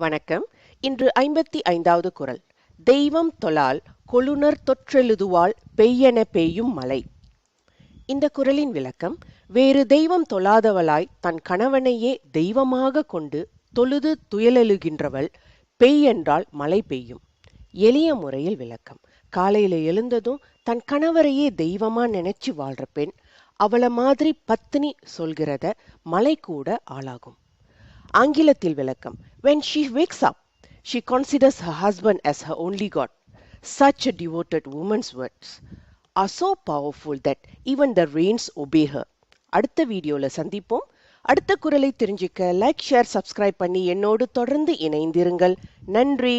வணக்கம். இன்று ஐம்பத்தி ஐந்தாவது குரல். தெய்வம் தொழால் கொழுனர் தொற்றெழுதுவாள் பெய்யென பெய்யும் மலை. இந்த குரலின் விளக்கம் வேறு தெய்வம் தொழாதவளாய் தன் கணவனையே தெய்வமாக கொண்டு தொழுது துயலெழுகின்றவள் பெய் என்றால் மழை பெய்யும். எளிய முறையில் விளக்கம். காலையில எழுந்ததும் தன் கணவரையே தெய்வமா நினைச்சு வாழ்ற பெண் அவள மாதிரி பத்தினி சொல்கிறத மலை கூட ஆளாகும். ஆங்கிலத்தில் விளக்கம் when she wakes up she considers her husband as her only god such a devoted woman's words are so powerful that even the rains obey her அடுத்த வீடியோவில் சந்திப்போம் அடுத்த குரலை தெரிஞ்சுக்க லைக் ஷேர் சப்ஸ்கிரைப் பண்ணி என்னோடு தொடர்ந்து இணைந்திருங்கள் நன்றி